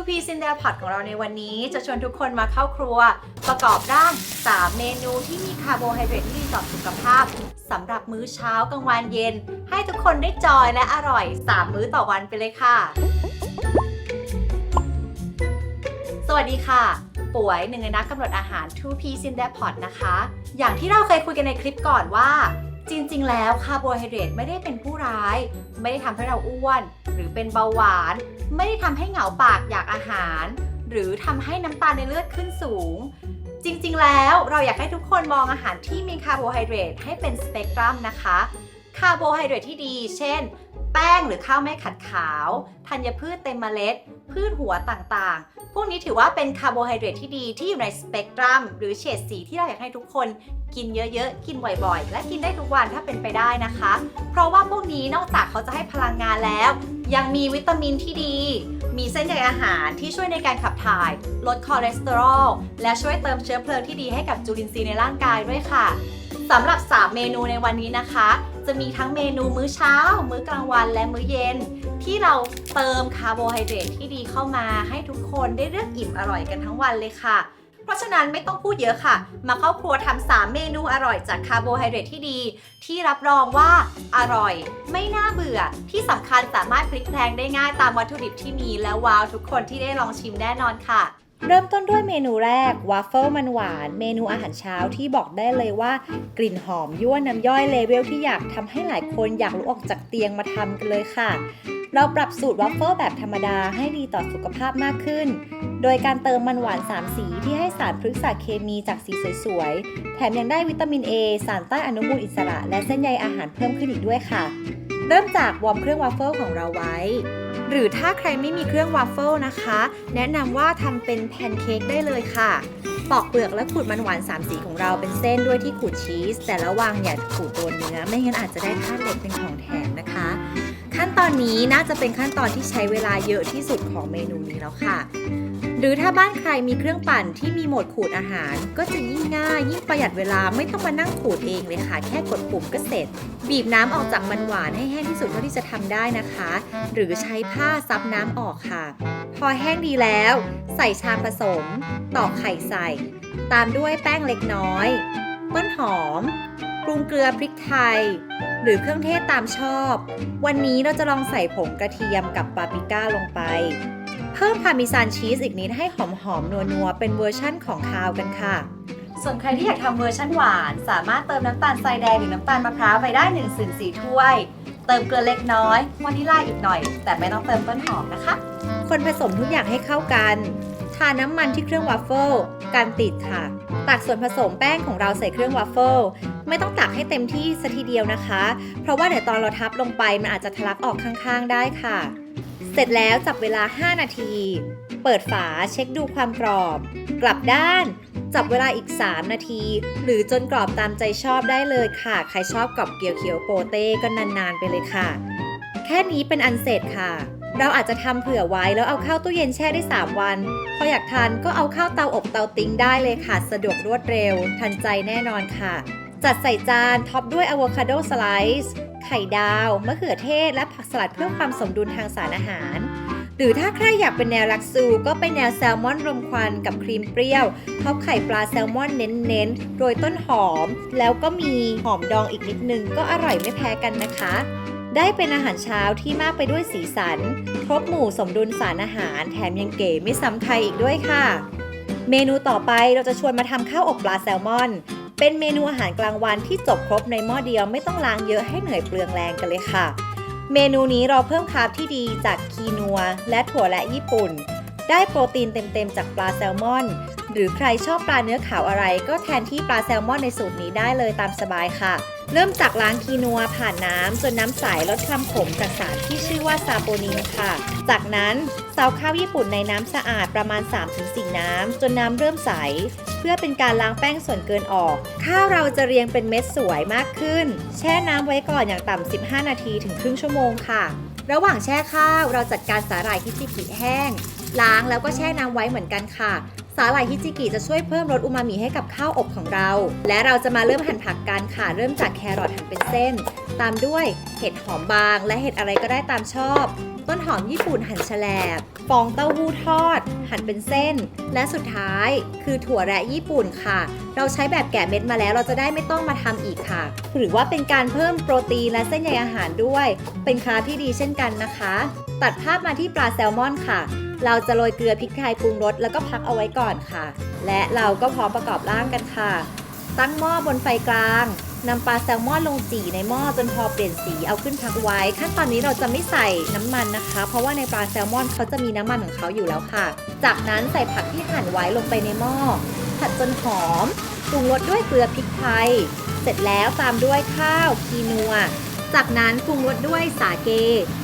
2 Piece in the Pot ของเราในวันนี้ จะชวนทุกคนมาเข้าครัว ประกอบร่าง3เมนูที่มีคาร์โบไฮเดรตที่ดีต่อสุขภาพสำหรับมื้อเช้ากลางวันเย็น ให้ทุกคนได้จอยและอร่อย 3 มื้อต่อวันไปเลยค่ะ สวัสดีค่ะ ป่วยหนึ่งในนักกำหนดอาหาร 2 Piece in the Pot นะคะ อย่างที่เราเคยคุยกันในคลิปก่อนว่า จริงๆ แล้วคาร์โบไฮเดรตไม่ได้เป็นผู้ร้าย ไม่ได้ทำให้เราอ้วน หรือเป็นเบาหวาน ไม่ได้ทำให้เหงาปากอยากอาหาร หรือทำให้น้ำตาลในเลือดขึ้นสูง จริงๆ แล้วเราอยากให้ทุกคนมองอาหารที่มีคาร์โบไฮเดรตให้เป็นสเปกตรัมนะคะ คาร์โบไฮเดรตที่ดี เช่น แป้งหรือข้าวไม่ขัดขาว ธัญพืชเต็มเมล็ด พืชหัวต่างๆ พวกนี้ถือว่าเป็นคาร์โบไฮเดรตที่ดีที่อยู่ในสเปกตรัมหรือเฉดสีที่เราอยากให้ทุกคนกินเยอะๆ กินบ่อยๆ และกินได้ทุกวันถ้าเป็นไปได้นะคะ เพราะว่าพวกนี้นอกจากเขาจะให้พลังงานแล้ว ยังมีวิตามินที่ดี มีเส้นใยอาหารที่ช่วยในการขับถ่าย ลดคอเลสเตอรอล และช่วยเติมเชื้อเพลิงที่ดีให้กับจุลินทรีย์ในร่างกายด้วยค่ะสำหรับ 3 เมนูในวันนี้นะคะ จะมีทั้งเมนูมื้อเช้า มื้อกลางวันและมื้อเย็น ที่เราเติมคาร์โบไฮเดรตที่ดีเข้ามาให้ทุกคนได้เลือกอิ่มอร่อยกันทั้งวันเลยค่ะ เพราะฉะนั้นไม่ต้องพูดเยอะค่ะ มาเข้าครัวทำ3เมนูอร่อยจากคาร์โบไฮเดรตที่ดี ที่รับรองว่าอร่อย ไม่น่าเบื่อ ที่สำคัญสามารถพลิกแพลงได้ง่ายตามวัตถุดิบที่มีและว้าวทุกคนที่ได้ลองชิมแน่นอนค่ะ เริ่มต้นด้วยเมนูแรกวาฟเฟิลมันหวาน เมนูอาหารเช้าที่บอกได้เลยว่า กลิ่นหอมยั่วน้ำย่อยเลเวลที่อยากทำให้หลายคนอยากลุกออกจากเตียงมาทำกันเลยค่ะ เราปรับสูตรวาฟเฟิลแบบธรรมดาให้ดีต่อสุขภาพมากขึ้น โดยการเติมมันหวาน 3 สีที่ให้สารพฤกษเคมีจากสีสวยๆ แถมยังได้วิตามิน A สารต้านอนุมูลอิสระ และเส้นใยอาหารเพิ่มขึ้นอีกด้วยค่ะ เริ่มจากวอร์มเครื่องวาฟเฟิลของเราไว้ หรือถ้าใครไม่มีเครื่องวาฟเฟิลนะคะ แนะนำว่าทำเป็นแพนเค้กได้เลยค่ะปอกเปลือกและขูดมันหวาน3สีของเราเป็นเส้นด้วยที่ขูดชีส แต่ระวังอย่าขูดตัวเนื้อ ไม่งั้นอาจจะได้ธาตุเหล็กเป็นของแถมนะคะ ขั้นตอนนี้น่าจะเป็นขั้นตอนที่ใช้เวลาเยอะที่สุดของเมนูนี้แล้วค่ะ หรือถ้าบ้านใครมีเครื่องปั่นที่มีโหมดขูดอาหาร ก็จะยิ่งง่ายยิ่งประหยัดเวลาไม่ต้องมานั่งขูดเองเลยค่ะ แค่กดปุ่มก็เสร็จ บีบน้ำออกจากมันหวานให้แห้งที่สุดเท่าที่จะทำได้นะคะ หรือใช้ผ้าซับน้ำออกค่ะ พอแห้งดีแล้ว ใส่ชามผสมตอกไข่ใส่ ตามด้วยแป้งเล็กน้อยต้นหอมปรุงเกลือพริกไทย หรือเครื่องเทศตามชอบ วันนี้เราจะลองใส่ผงกระเทียมกับปาปริก้าลงไป เพิ่มพาร์เมิซานชีสอีกนิดให้หอมๆ นัวๆ เป็นเวอร์ชั่นของคาวกันค่ะ ส่วนใครที่อยากทำเวอร์ชั่นหวาน สามารถเติมน้ำตาลทรายแดงหรือน้ำตาลมะพร้าวไปได้1ส่วน4ถ้วย เติมเกลือเล็กน้อยวานิลลาอีกหน่อย แต่ไม่ต้องเติมต้นหอมนะคะ คนผสมทุกอย่างให้เข้ากัน ทาน้ำมันที่เครื่องวัฟเฟิลการติดค่ะ ตักส่วนผสมแป้งของเราใส่เครื่องวัฟเฟิลไม่ต้องตักให้เต็มที่สัทีเดียวนะคะ เพราะว่าเดี๋ยวตอนเราทับลงไปมันอาจจะทะลักออกข้างๆ ได้ค่ะ เสร็จแล้วจับเวลา 5 นาที เปิดฝาเช็คดูความกรอบ กลับด้าน จับเวลาอีก 3 นาที หรือจนกรอบตามใจชอบได้เลยค่ะ ใครชอบกรอบเกียวเขียวโปเต้ก็นานๆไปเลยค่ะ แค่นี้เป็นอันเสร็จค่ะ เราอาจจะทำเผื่อไว้แล้วเอาเข้าตู้เย็นแช่ได้ 3 วัน พออยากทานก็เอาเข้าเตาอบเตาติ้งได้เลยค่ะ สะดวกรวดเร็ว ทันใจแน่นอนค่ะ จัดใส่จานท็อปด้วยอะโวคาโดสไลซ์ ไข่ดาว มะเขือเทศ และผักสลัดเพื่อความสมดุลทางสารอาหาร หรือถ้าใครอยากเป็นแนวลักซู ก็เป็นแนวแซลมอนรมควันกับครีมเปรี้ยวท็อปไข่ปลาแซลมอนเน้นๆ โรยต้นหอม แล้วก็มีหอมดองอีกนิดนึงก็อร่อยไม่แพ้กันนะคะได้เป็นอาหารเช้าที่มากไปด้วยสีสัน ครบหมู่สมดุลสารอาหาร แถมยังเก๋ไม่ซ้ำใครอีกด้วยค่ะ เมนูต่อไปเราจะชวนมาทำข้าวอบปลาแซลมอน เป็นเมนูอาหารกลางวันที่จบครบในหม้อเดียวไม่ต้องล้างเยอะให้เหนื่อยเปลืองแรงกันเลยค่ะ เมนูนี้เราเพิ่มคาร์บที่ดีจากคีนัว และถั่วและญี่ปุ่น ได้โปรตีนเต็มๆจากปลาแซลมอน หรือใครชอบปลาเนื้อขาวอะไร ก็แทนที่ปลาแซลมอนในสูตรนี้ได้เลยตามสบายค่ะ เริ่มจากล้างคีนัวผ่านน้ำจนน้ำใสลดความขมจากสารที่ชื่อว่าซาโปนินค่ะ จากนั้นซาวข้าวญี่ปุ่นในน้ำสะอาดประมาณ 3-4 น้ำ จนน้ำเริ่มใส เพื่อเป็นการล้างแป้งส่วนเกินออก ข้าวเราจะเรียงเป็นเม็ดสวยมากขึ้น แช่น้ำไว้ก่อนอย่างต่ำ 15 นาทีถึงครึ่งชั่วโมงค่ะ ระหว่างแช่ข้าวเราจัดการสาหร่ายฮิจิกิแห้งล้างแล้วก็แช่น้ำไว้เหมือนกันค่ะาหร่ายฮิจิกิจะช่วยเพิ่มรสอูมามิให้กับข้าวอบของเรา และเราจะมาเริ่มหั่นผักกันค่ะ เริ่มจากแครอทหั่นเป็นเส้น ตามด้วยเห็ดหอมบาง และเห็ดอะไรก็ได้ตามชอบ ต้นหอมญี่ปุ่นหั่นแฉลบ ฟองเต้าหู้ทอด หั่นเป็นเส้น และสุดท้ายคือถั่วแระญี่ปุ่นค่ะ เราใช้แบบแกะเม็ดมาแล้วเราจะได้ไม่ต้องมาทำอีกค่ะ หรือว่าเป็นการเพิ่มโปรตีนและเส้นใยอาหารด้วย เป็นคาที่ดีเช่นกันนะคะ ตัดภาพมาที่ปลาแซลมอนค่ะ เราจะโรยเกลือพริกไทยปรุงรสแล้วก็พักเอาไว้ก่อนค่ะ และเราก็พร้อมประกอบร่างกันค่ะ ตั้งหม้อบนไฟกลางนำปลาแซลมอนลงจี่ในหม้อจนพอเปลี่ยนสีเอาขึ้นพักไว้ ขั้นตอนนี้เราจะไม่ใส่น้ำมันนะคะ เพราะว่าในปลาแซลมอนเขาจะมีน้ำมันของเขาอยู่แล้วค่ะ จากนั้นใส่ผักที่หั่นไว้ลงไปในหม้อผัดจนหอมปรุงรสด้วยเกลือพริกไทย เสร็จแล้วตามด้วยข้าว คีนัว จากนั้นปรุงรสด้วยสาเก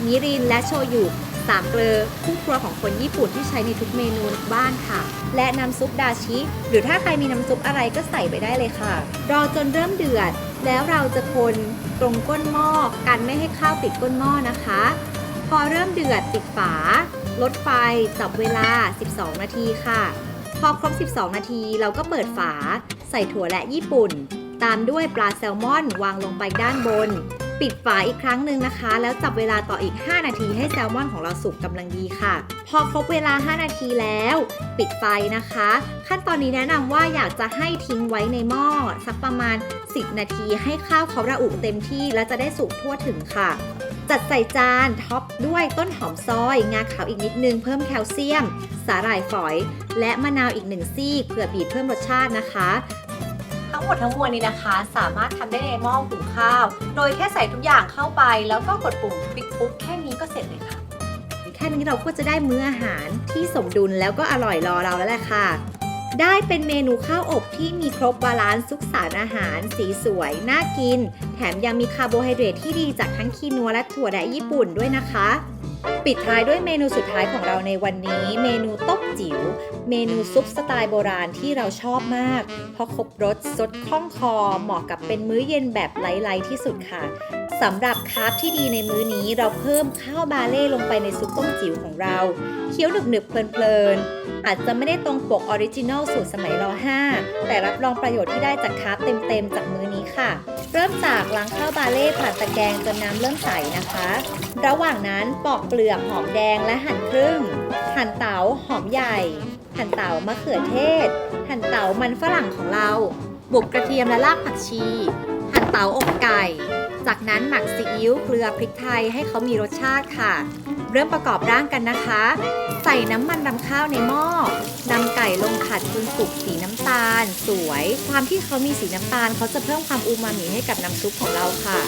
มิรินและโชยุ สามเกลือคู่ครัวของคนญี่ปุ่นที่ใช้ในทุกเมนูบ้านค่ะ และน้ำซุปดาชิ หรือถ้าใครมีน้ำซุปอะไรก็ใส่ไปได้เลยค่ะ รอจนเริ่มเดือด แล้วเราจะคนตรงก้นหม้อกันไม่ให้ข้าวติดก้นหม้อนะคะ พอเริ่มเดือดปิดฝา ลดไฟจับเวลา 12 นาทีค่ะ พอครบ 12 นาทีเราก็เปิดฝา ใส่ถั่วและญี่ปุ่น ตามด้วยปลาแซลมอนวางลงไปด้านบน ปิดฝาอีกครั้งหนึ่งนะคะ แล้วจับเวลาต่ออีก 5 นาทีให้แซลมอนของเราสุกกำลังดีค่ะ พอครบเวลา 5 นาทีแล้ว ปิดไฟนะคะ ขั้นตอนนี้แนะนำว่าอยากจะให้ทิ้งไว้ในหม้อสักประมาณ 10 นาทีให้ข้าวเขาระอุเต็มที่ และจะได้สุกทั่วถึงค่ะ จัดใส่จานท็อปด้วยต้นหอมซอย งาขาวอีกนิดนึงเพิ่มแคลเซียม สาหร่ายฝอย และมะนาวอีกหนึ่งซี่เผื่อบีบเพิ่มรสชาตินะคะ ทั้งหมดทั้งมวลนี้นะคะ สามารถทำได้ในหม้อหุงข้าว โดยแค่ใส่ทุกอย่างเข้าไป แล้วก็กดปุ่มปิดปุ๊บแค่นี้ก็เสร็จเลยค่ะ แค่นี้เราก็จะได้มื้ออาหารที่สมดุลแล้วก็อร่อยรอเราแล้วแหละค่ะ ได้เป็นเมนูข้าวอบที่มีครบบาลานซ์ทุกสารอาหาร สีสวย น่ากิน แถมยังมีคาร์โบไฮเดรตที่ดีจากทั้งคีนัวและถั่วแดะญี่ปุ่นด้วยนะคะปิดท้ายด้วยเมนูสุดท้ายของเราในวันนี้ เมนูต้มจิ๋ว เมนูซุปสไตล์โบราณที่เราชอบมาก เพราะครบรสสดคล่องคอ เหมาะกับเป็นมื้อเย็นแบบไลท์ๆที่สุดค่ะสำหรับคาร์บที่ดีในมื้อนี้เราเพิ่มข้าวบาเล่ลงไปในซุปต้มจิ๋วของเราเคี้ยวหนึบๆเพลินๆอาจจะไม่ได้ตรงปกออริจินอลสูตรสมัยร5แต่รับรองประโยชน์ที่ได้จากคาร์บเต็มๆจากมื้อนี้ค่ะ เริ่มจากล้างข้าวบาเล่ผ่านตะแกรงจนน้ำเริ่มใสนะคะ ระหว่างนั้นปอกเปลือกหอมแดงและหั่นครึ่ง หั่นเต๋าหอมใหญ่ หั่นเต๋ามะเขือเทศ หั่นเต๋ามันฝรั่งของเรา บุกกระเทียมและรากผักชี หั่นเต๋าอกไก่ จากนั้นหมักซีอิ๊วเกลือพริกไทยให้เขามีรสชาติค่ะ เริ่มประกอบร่างกันนะคะ ใส่น้ำมันรำข้าวในหม้อนำไก่ลงขัดจนสุกสีน้ำตาล สวย ความที่เขามีสีน้ำตาลเขาจะเพิ่มความอูมามิให้กับน้ำซุปของเราค่ะ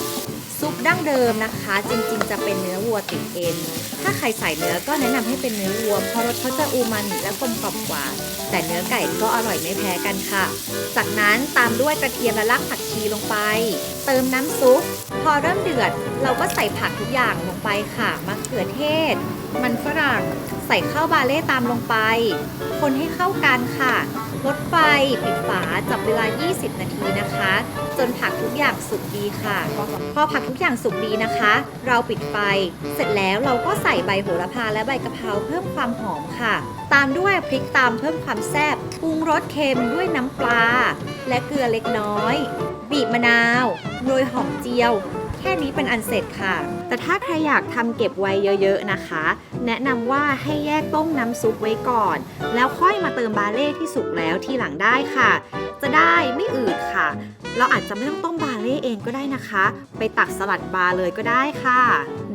ซุปดั้งเดิมนะคะ จริงๆ จะเป็นเนื้อวัวติดเอ็น ถ้าใครใส่เนื้อก็แนะนำให้เป็นเนื้อวัวเพราะรสเขาจะอูมามิและกลมกล่อมกว่า แต่เนื้อไก่ก็อร่อยไม่แพ้กันค่ะ จากนั้นตามด้วยกระเทียมและรากผักชีลงไป เติมน้ำซุป พอเริ่มเดือด เราก็ใส่ผักทุกอย่างลงไปค่ะมะเขือเทศ มันฝรั่งใส่ข้าวบาเล่ตามลงไป คนให้เข้ากันค่ะลดไฟปิดฝาจับเวลา 20 นาทีนะคะ จนผักทุกอย่างสุกดีค่ะ พอผักทุกอย่างสุกดีนะคะ เราปิดไฟ เสร็จแล้วเราก็ใส่ใบโหระพาและใบกะเพราเพิ่มความหอมค่ะ ตามด้วยพริกตามเพิ่มความแซ่บปรุงรสเค็มด้วยน้ำปลา และเกลือเล็กน้อย บีบมะนาวโรยหอมเจียว ค่นี้เป็นอันเสร็จค่ะ แต่ถ้าใครอยากทำเก็บไว้เยอะๆนะคะ แนะนำว่าให้แยกต้มน้ำซุปไว้ก่อน แล้วค่อยมาเติมบาเล่ที่สุกแล้วทีหลังได้ค่ะ จะได้ไม่อืดค่ะ เราอาจจะไม่ต้องต้มบาเล่เองก็ได้นะคะ ไปตักสลัดบาร์เลยก็ได้ค่ะ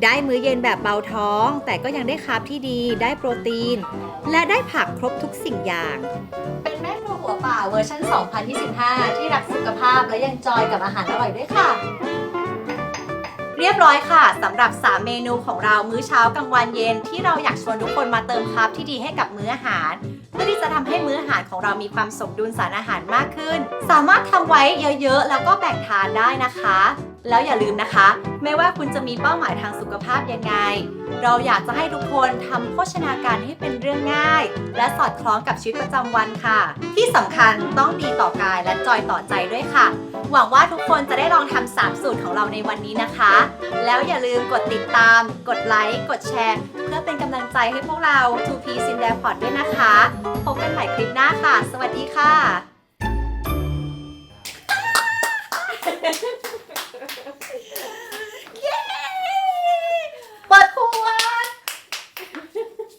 ได้มื้อเย็นแบบเบาท้อง แต่ก็ยังได้คาร์บที่ดี ได้โปรตีน และได้ผักครบทุกสิ่งอย่างเป็นแม่ครัวหัวป่าเวอร์ชัน 2025 ที่รักสุขภาพและยังจอยกับอาหารอร่อยด้วยค่ะ เรียบร้อยค่ะสำหรับ 3 เมนูของเรามื้อเช้ากลางวันเย็น ที่เราอยากชวนทุกคนมาเติมคาร์บที่ดีให้กับมื้ออาหาร เพื่อที่จะทำให้มื้ออาหารของเรามีความสมดุลสารอาหารมากขึ้น สามารถทำไว้เยอะๆ แล้วก็แบ่งทานได้นะคะ แล้วอย่าลืมนะคะ ไม่ว่าคุณจะมีเป้าหมายทางสุขภาพยังไง เราอยากจะให้ทุกคนทำโภชนาการให้เป็นเรื่องง่าย และสอดคล้องกับชีวิตประจำวันค่ะ ที่สำคัญต้องดีต่อกายและจอยต่อใจด้วยค่ะ หวังว่าทุกคนจะได้ลองทำ3สูตรของเราในวันนี้นะคะ แล้วอย่าลืมกดติดตาม กดไลค์ กดแชร์ เพื่อเป็นกำลังใจให้พวกเรา 2P s i n d a p o d ด้วยนะคะ พบกันใหม่คลิปหน้าค่ะ สวัสดีค่ะ เย้เปิดขวด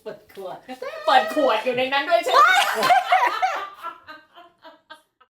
เปิดขวด เปิดขวดอยู่ในนั้นด้วยใช่ไหม